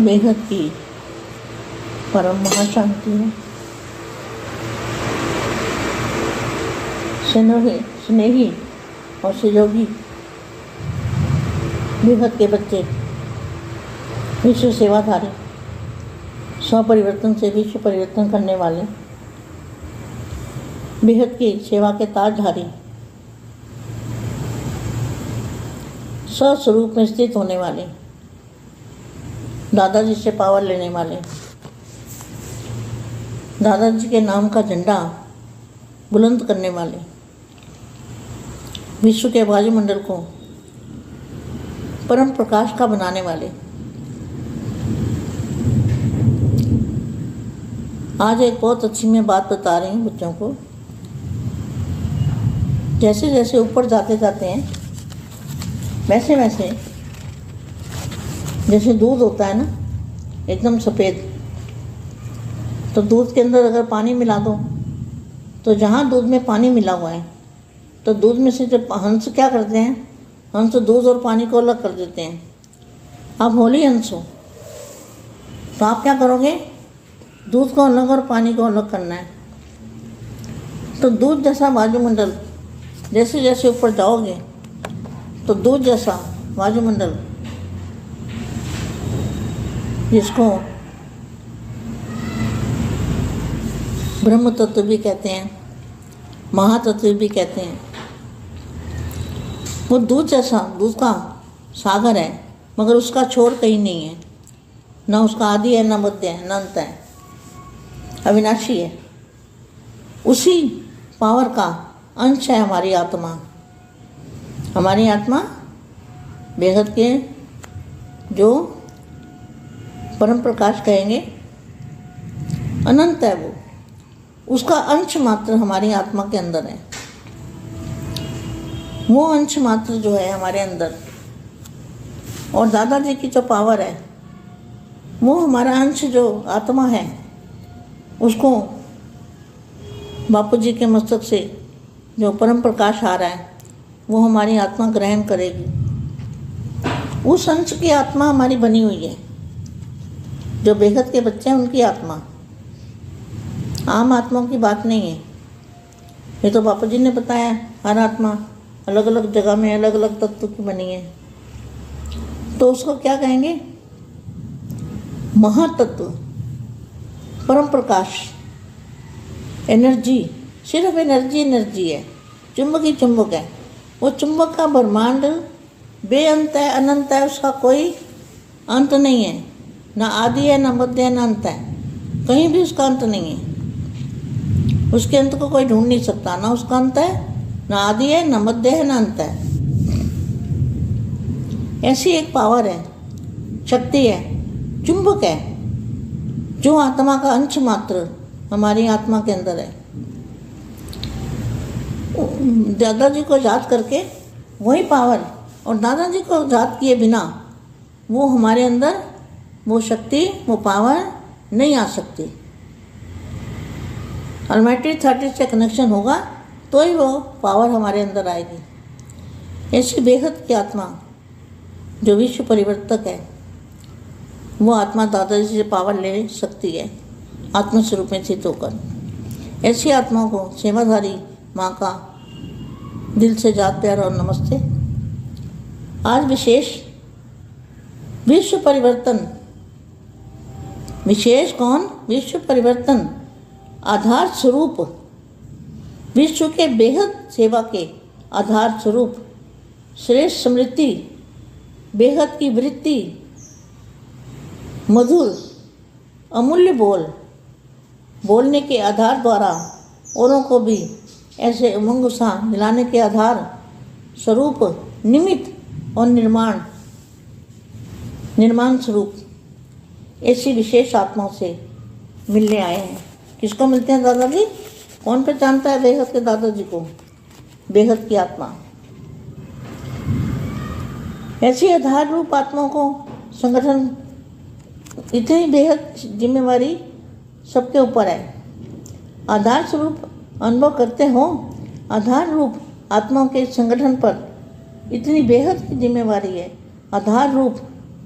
बेहद की परम महाशांति है। स्नेही स्नेही और सहयोगी बेहद के बच्चे विश्व सेवाधारी, स्वपरिवर्तन से विश्व परिवर्तन करने वाले, बेहद की सेवा के ताजधारी स्वस्वरूप में स्थित होने वाले दादाजी से पावर लेने वाले। दादाजी के नाम का झंडा बुलंद करने वाले। विश्व के वायुमंडल को परम प्रकाश का बनाने वाले। आज एक बहुत अच्छी मैं बात बता रही हूँ बच्चों को। जैसे जैसे ऊपर जाते जाते हैं वैसे वैसे जैसे दूध होता है ना, एकदम सफ़ेद। तो दूध के अंदर अगर पानी मिला दो तो जहाँ दूध में पानी मिला हुआ है तो दूध में से जब हंस क्या करते हैं? हंस दूध और पानी को अलग कर देते हैं। आप होली हंस हो तो आप क्या करोगे? दूध को अलग और पानी को अलग करना है। तो दूध जैसा वायुमंडल जैसे जैसे ऊपर जाओगे तो दूध जैसा वायुमंडल जिसको ब्रह्म तत्व भी कहते हैं, महातत्व भी कहते हैं। वो दूध जैसा, दूध का सागर है, मगर उसका छोर कहीं नहीं है। न उसका आदि है, न मध्य है, न अंत है। अविनाशी है। उसी पावर का अंश है हमारी आत्मा। हमारी आत्मा बेहद के जो परम प्रकाश कहेंगे, अनंत है वो। उसका अंश मात्र हमारी आत्मा के अंदर है। वो अंश मात्र जो है हमारे अंदर। और दादाजी की जो पावर है, वो हमारा अंश जो आत्मा है, उसको बापू जी के मस्तक से जो परम प्रकाश आ रहा है, वो हमारी आत्मा ग्रहण करेगी। उस अंश की आत्मा हमारी बनी हुई है। जो बेहद के बच्चे हैं, उनकी आत्मा। आम आत्माओं की बात नहीं है। ये तो बापू जी ने बताया हर आत्मा अलग अलग जगह में अलग अलग तत्व की बनी है। तो उसको क्या कहेंगे? महातत्व, परम प्रकाश। एनर्जी, सिर्फ़ एनर्जी एनर्जी है। चुंबक ही चुंबक है। वो चुंबक का ब्रह्मांड बेअंत है, अनंत है, उसका कोई अंत नहीं है। ना आदि है, ना मध्य है, ना अंत है। कहीं भी उसका अंत नहीं है। उसके अंत को कोई ढूंढ नहीं सकता। ना उसका अंत है, ना आदि है, ना मध्य है, ना अंत है। ऐसी एक पावर है, शक्ति है, चुंबक है, जो आत्मा का अंश मात्र हमारी आत्मा के अंदर है। दादाजी को याद करके वही पावर और दादाजी को याद किए बिना वो हमारे अंदर वो शक्ति, वो पावर नहीं आ सकती। अलमाइटी थर्टी से कनेक्शन होगा तो ही वो पावर हमारे अंदर आएगी। ऐसी बेहद की आत्मा, जो विश्व परिवर्तक है, वो आत्मा दादाजी से पावर ले सकती है, आत्मस्वरूप में स्थित होकर। ऐसी आत्माओं को सेवाधारी माँ का दिल से जात प्यार और नमस्ते। आज विशेष विश्व परिवर्तन विशेष कौन? विश्व परिवर्तन। आधार स्वरूप। विश्व के बेहद सेवा के आधार स्वरूप। श्रेष्ठ स्मृति बेहद की वृत्ति। मधुर। अमूल्य बोल। बोलने के आधार द्वारा औरों को भी ऐसे उमंग उत्साह दिलाने के आधार स्वरूप, निमित्त और निर्माण। निर्माण स्वरूप। ऐसी विशेष आत्माओं से मिलने आए हैं। किसको मिलते हैं, दादाजी? कौन पहचानता है बेहद के दादाजी को? बेहद की आत्मा। ऐसी आधार रूप आत्माओं को संगठन, इतनी बेहद जिम्मेवारी सबके ऊपर है। आधार स्वरूप अनुभव करते हो, आधार रूप आत्माओं के संगठन पर इतनी बेहद की जिम्मेवारी है। आधार रूप,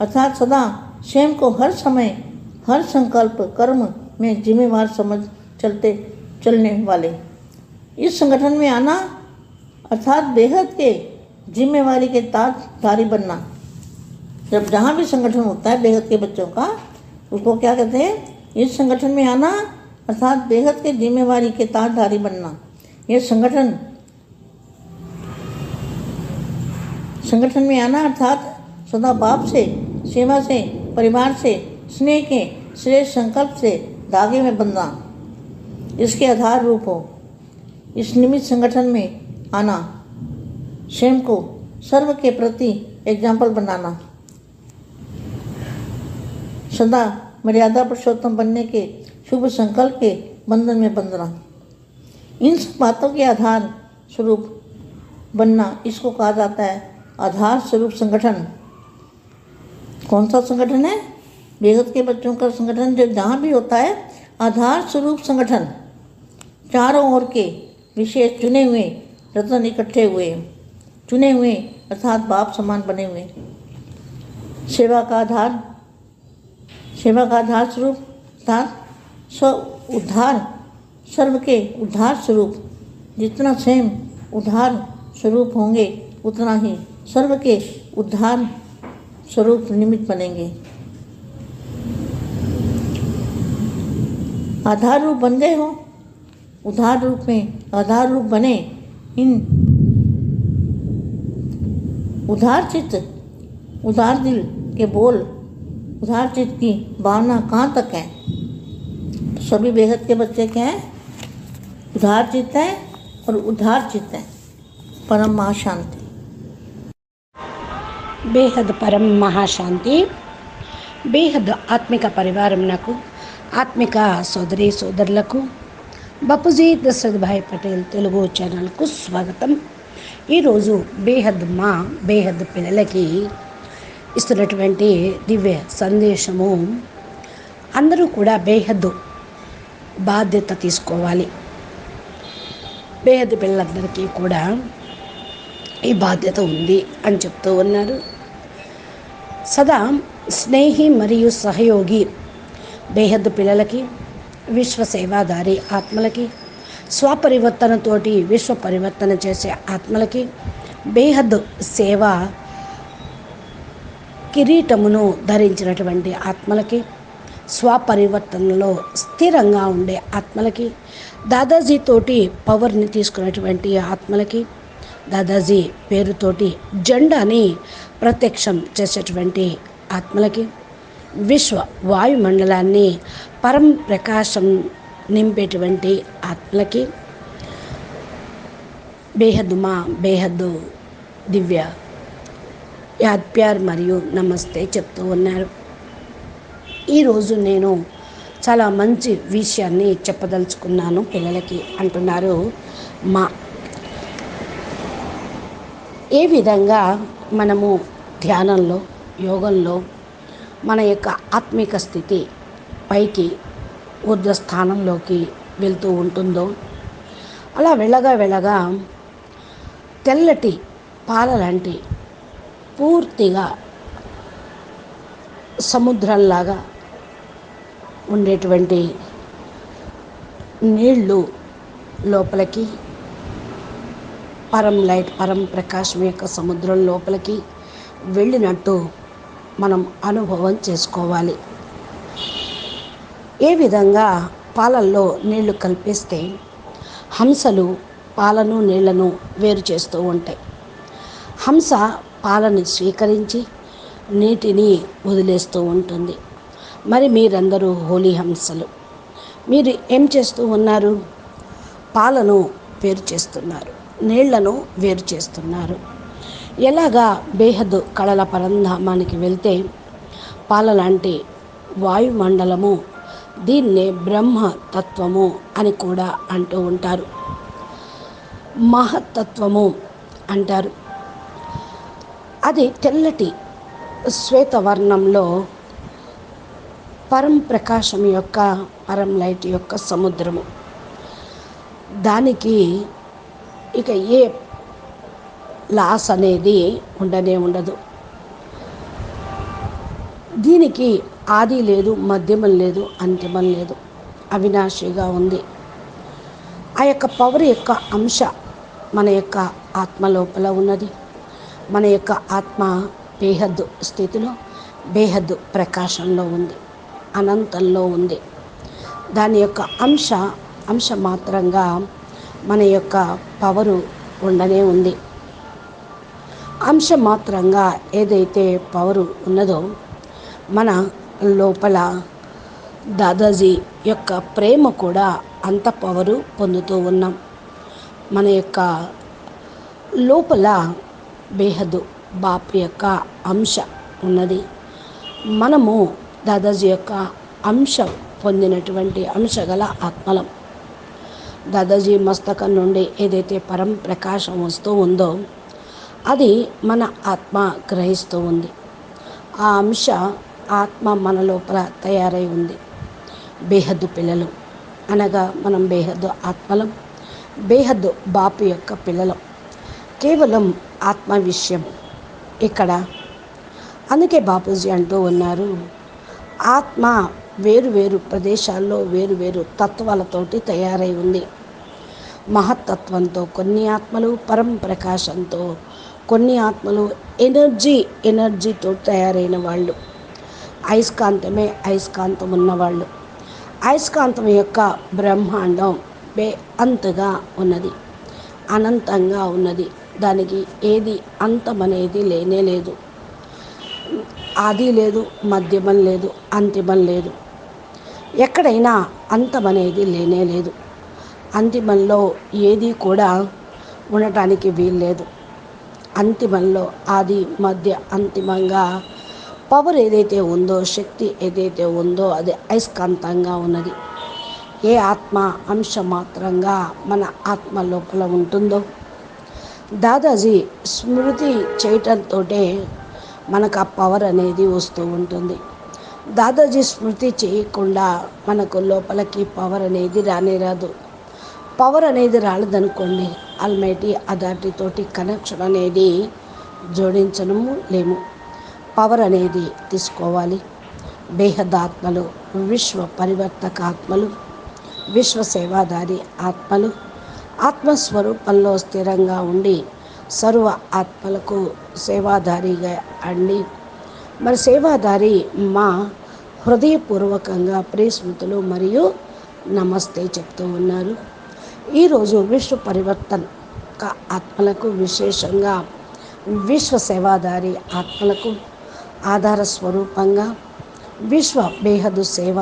अर्थात सदा स्वयं को हर समय, हर संकल्प, कर्म में जिम्मेवार समझ चलते, चलने वाले। इस संगठन में आना, अर्थात बेहद के जिम्मेवारी के ताजधारी बनना। जब जहाँ भी संगठन होता है, बेहद के बच्चों का, उसको क्या कहते हैं? इस संगठन में आना, अर्थात बेहद के जिम्मेवारी के ताजधारी बनना। यह संगठन संगठन में आना, अर्थात सदा बाप से, सेवा से परिवार से, स्नेह के श्रेष्ठ संकल्प से धागे में बंधना इसके आधार रूप हो। इस निमित्त संगठन में आना। स्वयं को सर्व के प्रति एग्ज़ाम्पल बनाना। सदा मर्यादा पुरुषोत्तम बनने के शुभ संकल्प के बंधन में बंधना। इन सब बातों के आधार स्वरूप बनना, इसको कहा जाता है आधार स्वरूप संगठन। कौन सा संगठन है? बेहद के बच्चों का संगठन जो जहाँ भी होता है, आधार स्वरूप संगठन। चारों ओर के विशेष चुने हुए रत्न इकट्ठे हुए। चुने हुए अर्थात बाप समान बने हुए। सेवा का आधार, सेवा का आधार स्वरूप, अर्थात स्व उद्धार, सर्व के उद्धार स्वरूप। जितना स्वयं उद्धार स्वरूप होंगे, उतना ही सर्व के उद्धार स्वरूप निमित्त बनेंगे। आधार रूप बन गए हो, उधार रूप में आधार रूप बने इन उधार चित्त, उधार दिल के बोल, उधार चित्त की भावना कहाँ तक है? सभी बेहद के बच्चे क्या हैं? उधार चित्त हैं और उधार चित्त हैं। परम महाशांति। బేహద్ పరం మహాశాంతి. బేహద్ ఆత్మిక పరివారం నాకు ఆత్మిక సోదరి సోదరులకు బపుజీ దశరథభాయ్ పటేల్ తెలుగు ఛానల్కు స్వాగతం. ఈరోజు బేహద్ మా బేహద్ పిల్లలకి ఇస్తున్నటువంటి దివ్య సందేశము. అందరూ కూడా బేహద్ బాధ్యత తీసుకోవాలి. బేహద్ పిల్లలందరికీ కూడా ఈ బాధ్యత ఉంది అని చెప్తూ ఉన్నారు. సదా స్నేహి మరియు సహయోగి బేహద్దు పిల్లలకి విశ్వ సేవాదారి ఆత్మలకి స్వపరివర్తనతోటి విశ్వ పరివర్తన చేసే ఆత్మలకి బేహద్ సేవ కిరీటమును ధరించినటువంటి ఆత్మలకి స్వపరివర్తనలో స్థిరంగా ఉండే ఆత్మలకి దాదాజీతోటి పవర్ని తీసుకున్నటువంటి ఆత్మలకి దాదాజీ పేరుతోటి జెండాని ప్రత్యక్షం చేసేటువంటి ఆత్మలకి విశ్వ వాయుమండలాన్ని పరం ప్రకాశం నింపేటువంటి ఆత్మలకి బేహద్దు మా బేహద్దు దివ్య యాద్ప్యార్ మరియు నమస్తే చెప్తూ ఉన్నారు. ఈరోజు నేను చాలా మంచి విషయాన్ని చెప్పదలుచుకున్నాను పిల్లలకి అంటున్నారు మా ఏ విధంగా మనము ధ్యానంలో యోగంలో మన యొక్క ఆత్మిక స్థితి పైకి ఊర్ధ స్థానంలోకి వెళ్తూ ఉంటుందో అలా వెళ్ళగా వెళ్ళగా తెల్లటి పాల లాంటి పూర్తిగా సముద్రంలాగా ఉండేటువంటి నీళ్ళు లోపలికి పరం లైట్ పరం ప్రకాశం యొక్క సముద్రం లోపలికి వెళ్ళినట్టు మనం అనుభవం చేసుకోవాలి. ఏ విధంగా పాలల్లో నీళ్ళు కల్పిస్తే హంసలు పాలను నీళ్ళను వేరు చేస్తూ ఉంటాయి. హంస పాలని స్వీకరించి నీటిని వదిలేస్తూ ఉంటుంది. మరి మీరందరూ హోలీ హంసలు. మీరు ఏం చేస్తూ ఉన్నారు? పాలను వేరు చేస్తున్నారు. నీళ్ళను వేరు చేస్తున్నారు. ఎలాగా బేహద్ కళల పరంధామానికి వెళ్తే పాల లాంటి వాయుమండలము దీన్నే బ్రహ్మతత్వము అని కూడా అంటూ ఉంటారు. మహత్తత్వము అంటారు. అది తెల్లటి శ్వేతవర్ణంలో పరం ప్రకాశం యొక్క పరం లైట్ యొక్క సముద్రము. దానికి ఇక ఏ లాస్ అనేది ఉండనే ఉండదు. దీనికి ఆది లేదు మధ్యమం లేదు అంతిమం లేదు. అవినాశిగా ఉంది. ఆ యొక్క పవర్ యొక్క అంశ మన యొక్క ఆత్మ లోపల ఉన్నది. మన యొక్క ఆత్మ బేహద్దు స్థితిలో బేహద్దు ప్రకాశంలో ఉంది. అనంతంలో ఉంది. దాని యొక్క అంశ అంశ మాత్రంగా మన యొక్క పవరు ఉండనే ఉంది. అంశ మాత్రంగా ఏదైతే పవరు ఉన్నదో మన లోపల దాదాజీ యొక్క ప్రేమ కూడా అంత పవరు పొందుతూ ఉన్నాం. మన యొక్క లోపల బేహదు బాపు యొక్క అంశ ఉన్నది. మనము దాదాజీ యొక్క అంశం పొందినటువంటి అంశగల ఆత్మలం. దాదాజీ మస్తకం నుండి ఏదైతే పరం ప్రకాశం వస్తూ ఉందో అది మన ఆత్మ గ్రహిస్తూ ఉంది. ఆ అంశ ఆత్మ మన లోపల తయారై ఉంది. బేహద్దు పిల్లలు అనగా మనం బేహద్దు ఆత్మలం బేహద్దు బాపు యొక్క పిల్లలం. కేవలం ఆత్మ విషయం ఇక్కడ. అందుకే బాపూజీ అంటూ ఉన్నారు ఆత్మ వేరు వేరు ప్రదేశాల్లో వేరు వేరు తత్వాలతోటి తయారై ఉంది. మహత్తత్వంతో కొన్ని ఆత్మలు పరం ప్రకాశంతో కొన్ని ఆత్మలు ఎనర్జీ ఎనర్జీతో తయారైన వాళ్ళు. అయస్కాంతమే అయస్కాంతం ఉన్నవాళ్ళు. అయస్కాంతం యొక్క బ్రహ్మాండం బే అంతగా ఉన్నది. అనంతంగా ఉన్నది. దానికి ఏది అంతమనేది లేనే లేదు. ఆది లేదు మధ్యమం లేదు అంతిమం లేదు. ఎక్కడైనా అంతమనేది లేనే లేదు. అంతిమంలో ఏది కూడా ఉండటానికి వీల్లేదు. అంతిమంలో ఆది మధ్య అంతిమంగా పవర్ ఏదైతే ఉందో శక్తి ఏదైతే ఉందో అది అయస్కాంతంగా ఉన్నది. ఏ ఆత్మ అంశ మాత్రంగా మన ఆత్మ లోపల ఉంటుందో? దాదాజీ స్మృతి చేయటంతో మనకు ఆ పవర్ అనేది వస్తూ ఉంటుంది. దాదాజీ స్మృతి చేయకుండా మనకు లోపలికి పవర్ అనేది రానే రాదు పవర్ అనేది రాలేదనుకోండి ఆల్మైటీ అథారిటీతోటి కనెక్షన్ అనేది జోడించడము లేము. పవర్ అనేది తీసుకోవాలి. బేహదాత్మలు విశ్వ పరివర్తక ఆత్మలు విశ్వ సేవాదారి ఆత్మలు ఆత్మస్వరూపంలో స్థిరంగా ఉండి సర్వ ఆత్మలకు సేవాదారిగా అండి మరి సేవాదారి మా హృదయపూర్వకంగా ప్రేస్మృతులు మరియు నమస్తే చెప్తూ ఉన్నారు. ఈరోజు విశ్వ పరివర్తన ఆత్మలకు విశేషంగా విశ్వ సేవాదారి ఆత్మలకు ఆధార స్వరూపంగా విశ్వ బేహదు సేవ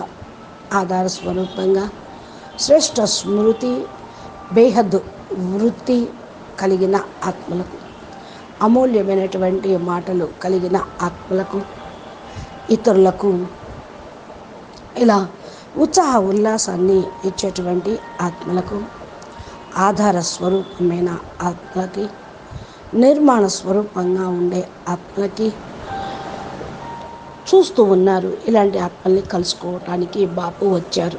ఆధార స్వరూపంగా శ్రేష్ఠ స్మృతి బేహద్దు వృత్తి కలిగిన ఆత్మలకు అమూల్యమైనటువంటి మాటలు కలిగిన ఆత్మలకు ఇతరులకు ఇలా ఉత్సాహ ఉల్లాసాన్ని ఇచ్చేటువంటి ఆత్మలకు ఆధార స్వరూపమైన ఆత్మలకి నిర్మాణ స్వరూపంగా ఉండే ఆత్మలకి చూస్తూ ఉన్నారు. ఇలాంటి ఆత్మల్ని కలుసుకోవటానికి బాపు వచ్చారు.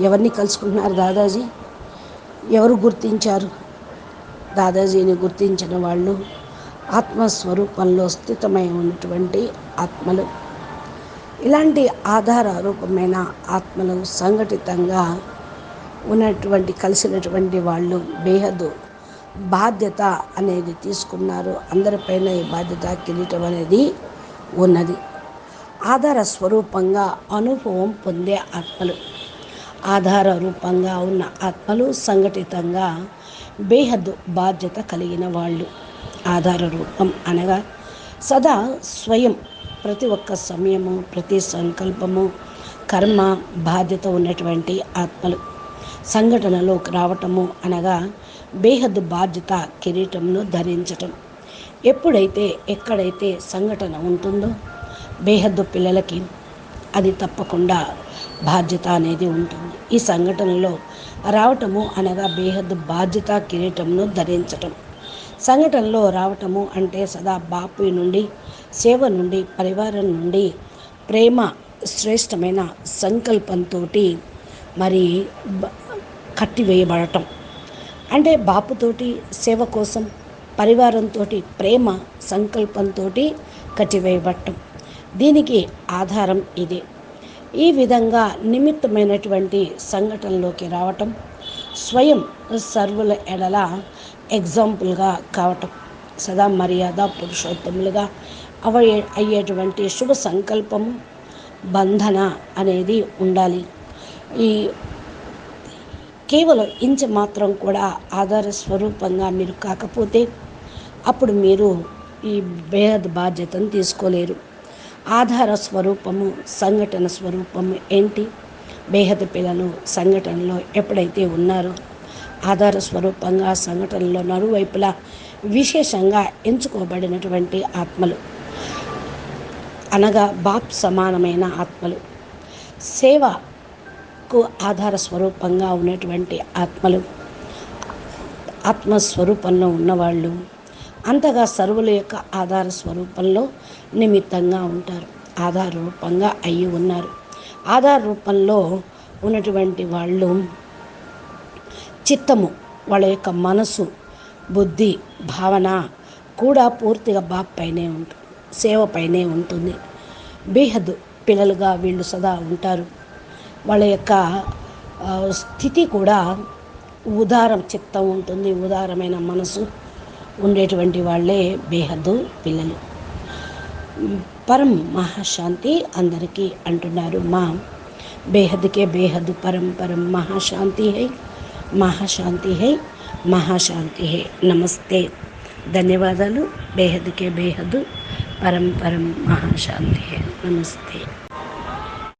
ఎవరిని కలుసుకుంటున్నారు దాదాజీ? ఎవరు గుర్తించారు? దాదాజీని గుర్తించిన వాళ్ళు ఆత్మస్వరూపంలో స్థితమై ఉన్నటువంటి ఆత్మలు. ఇలాంటి ఆధార రూపమైన ఆత్మలు సంఘటితంగా ఉన్నటువంటి కలిసినటువంటి వాళ్ళు బేహదు బాధ్యత అనేది తీసుకున్నారు. అందరిపైన ఈ బాధ్యత కిరీటం అనేది ఉన్నది. ఆధార స్వరూపంగా అనుభవం పొందే ఆత్మలు. ఆధార రూపంగా ఉన్న ఆత్మలు సంఘటితంగా బేహద్దు బాధ్యత కలిగిన వాళ్ళు. ఆధార రూపం అనగా సదా స్వయం ప్రతి ఒక్క సమయము ప్రతి సంకల్పము కర్మ బాధ్యత ఉన్నటువంటి ఆత్మలు. సంఘటనలోకి రావటము అనగా బేహద్దు బాధ్యత కిరీటంను ధరించటం. ఎప్పుడైతే ఎక్కడైతే సంఘటన ఉంటుందో బేహద్దు పిల్లలకి అది తప్పకుండా బాధ్యత అనేది ఉంటుంది. ఈ సంఘటనలో రావటము అనగా బేహద్దు బాధ్యత కిరీటంను ధరించటం. సంఘటనలో రావటము అంటే సదా బాపు నుండి సేవ నుండి పరివారం నుండి ప్రేమ శ్రేష్టమైన సంకల్పంతో మరి కట్టివేయబడటం. అంటే బాపుతోటి సేవ కోసం పరివారంతో ప్రేమ సంకల్పంతో కట్టివేయబడటం. దీనికి ఆధారం ఇది. ఈ విధంగా నిమిత్తమైనటువంటి సంఘటనలోకి రావటం స్వయం సర్వుల ఎడల ఎగ్జాంపుల్గా కావటం. సదా మర్యాద పురుషోత్తములుగా అవ అయ్యేటువంటి శుభ సంకల్పము బంధన అనేది ఉండాలి. ఈ కేవలం ఇంచ మాత్రం కూడా ఆధార స్వరూపంగా మీరు కాకపోతే అప్పుడు మీరు ఈ బేహద్ బాధ్యతను తీసుకోలేరు. ఆధార స్వరూపము సంఘటన స్వరూపము ఏంటి? బేహద పిల్లలు సంఘటనలో ఎప్పుడైతే ఉన్నారో ఆధార స్వరూపంగా సంఘటనలో నలువైపులా విశేషంగా ఎంచుకోబడినటువంటి ఆత్మలు. అనగా బాప్ సమానమైన ఆత్మలు. సేవకు ఆధార స్వరూపంగా ఉన్నటువంటి ఆత్మలు. ఆత్మస్వరూపంలో ఉన్నవాళ్ళు అంతగా సర్వుల యొక్క ఆధార స్వరూపంలో నిమిత్తంగా ఉంటారు. ఆధార రూపంగా అయి ఉన్నారు. ఆధార రూపంలో ఉన్నటువంటి వాళ్ళు చిత్తము వాళ్ళ యొక్క మనసు బుద్ధి భావన కూడా పూర్తిగా బాప్ పైనే ఉంటుంది సేవ పైనే ఉంటుంది. బేహద్ పిల్లలుగా వీళ్ళు సదా ఉంటారు. వాళ్ళ యొక్క స్థితి కూడా ఉదారం చిత్తం ఉంటుంది. ఉదారమైన మనసు ఉండేటువంటి వాళ్ళే బేహద్దు పిల్లలు. పరం మహాశాంతి అందరికీ అంటున్నారు. మా బేహద్కే బేహద్ పరం పరం మహాశాంతి హై మహాశాంతి హై మహాశాంతి హై. నమస్తే. ధన్యవాదాలు. బేహద్కే బేహద్ పరం పరం మహాశాంతి హై. నమస్తే.